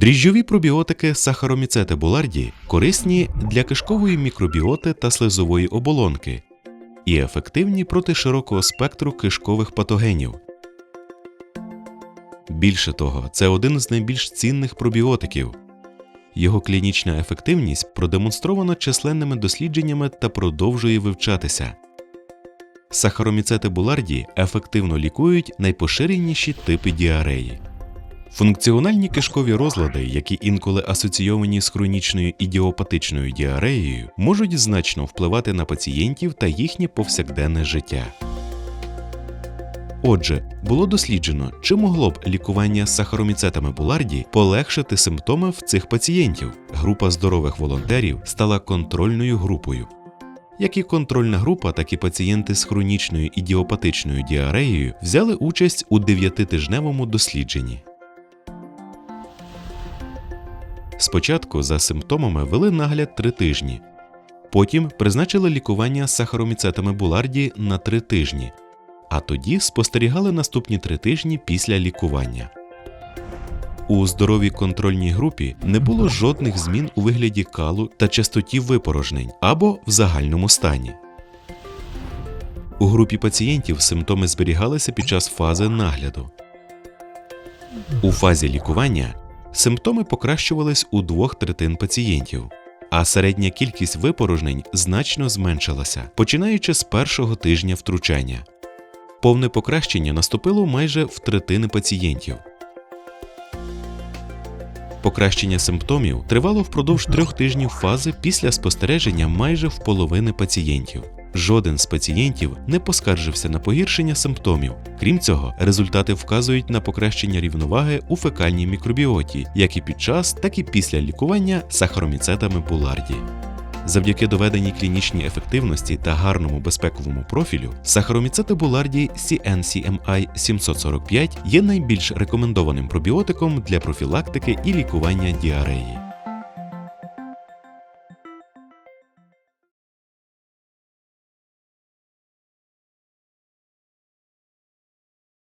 Дріжджові пробіотики сахароміцети буларді корисні для кишкової мікробіоти та слизової оболонки і ефективні проти широкого спектру кишкових патогенів. Більше того, це один з найбільш цінних пробіотиків. Його клінічна ефективність продемонстрована численними дослідженнями та продовжує вивчатися. Сахароміцети буларді ефективно лікують найпоширеніші типи діареї. Функціональні кишкові розлади, які інколи асоційовані з хронічною ідіопатичною діареєю, можуть значно впливати на пацієнтів та їхнє повсякденне життя. Отже, було досліджено, чи могло б лікування сахароміцетами буларді полегшити симптоми в цих пацієнтів. Група здорових волонтерів стала контрольною групою. Як і контрольна група, так і пацієнти з хронічною ідіопатичною діареєю взяли участь у 9-тижневому дослідженні. Спочатку за симптомами вели нагляд 3 тижні, потім призначили лікування сахароміцетами буларді на 3 тижні, а тоді спостерігали наступні 3 тижні після лікування. У здоровій контрольній групі не було жодних змін у вигляді калу та частоті випорожнень або в загальному стані. У групі пацієнтів симптоми зберігалися під час фази нагляду. У фазі лікування симптоми покращувались у двох третин пацієнтів, а середня кількість випорожнень значно зменшилася, починаючи з першого тижня втручання. Повне покращення наступило майже в третини пацієнтів. Покращення симптомів тривало впродовж трьох тижнів фази після спостереження майже в половини пацієнтів. Жоден з пацієнтів не поскаржився на погіршення симптомів. Крім цього, результати вказують на покращення рівноваги у фекальній мікробіоті, як і під час, так і після лікування сахароміцетами буларді. Завдяки доведеній клінічній ефективності та гарному безпековому профілю, сахароміцети буларді CNCMI 745 є найбільш рекомендованим пробіотиком для профілактики і лікування діареї.